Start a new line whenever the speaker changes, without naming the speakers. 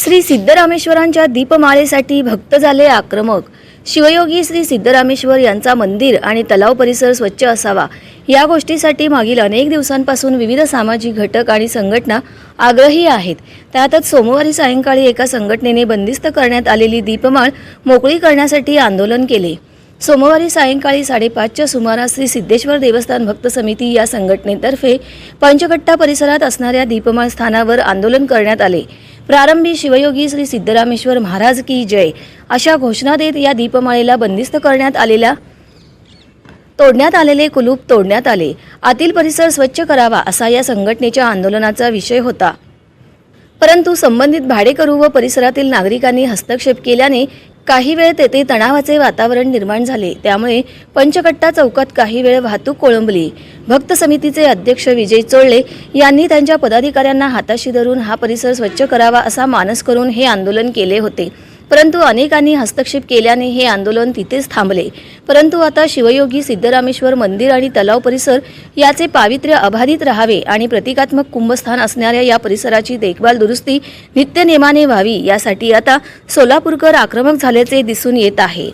श्री सिद्धरामेश्वरांच्या दीपमाळेसाठी भक्त झाले आक्रमक. शिवयोगी श्री सिद्धरामेश्वर यांचा मंदिर आणि तलाव परिसर स्वच्छ असावा. या गोष्टीसाठी मागील अनेक दिवसांपासून विविध सामाजिक घटक आणि संघटना आग्रही आहेत. त्यातच सोमवारी सायंकाळी एका संघटनेने बंदिस्त करण्यात आलेली दीपमाळ मोकळी करण्यासाठी आंदोलन केले. सोमवारी सायंकाळी साडेपाचच्या सुमारास श्री सिद्धेश्वर देवस्थान भक्त समिती या संघटनेतर्फे पंचकट्टा परिसरात असणाऱ्या दीपमाळ स्थानावर आंदोलन करण्यात आले. प्रारंभी शिवयोगी श्री सिद्धरामेश्वर महाराज की जय. अशा घोषणा देत या दीपमाळेला बंदिस्त करण्यात आलेल्या तोडण्यात आलेले कुलूप तोडण्यात आले. आतील परिसर स्वच्छ करावा असा या संघटनेच्या आंदोलनाचा विषय होता. परंतु संबंधित भाडेकरू व परिसरातील नागरिकांनी हस्तक्षेप केल्याने काही वेळ तेथे तणावाचे वातावरण निर्माण झाले. त्यामुळे पंचकट्टा चौकात काही वेळ वाहतूक कोळंबली. भक्त समितीचे अध्यक्ष विजय चोळले यांनी त्यांच्या पदाधिकाऱ्यांना हाताशी धरून हा परिसर स्वच्छ करावा असा मानस करून हे आंदोलन केले होते. परंतु अनेकांनी हस्तक्षेप केल्याने हे आंदोलन तिथेच थांबले. परंतु आता शिवयोगी सिद्धरामेश्वर मंदिर आणि तलाव परिसर याचे पावित्र्य अबाधित राहावे आणि प्रतिकात्मक कुंभस्थान असणाऱ्या या परिसराची देखभाल दुरुस्ती नित्यनेमाने व्हावी यासाठी आता सोलापूरकर आक्रमक झाल्याचे दिसून येत आहे.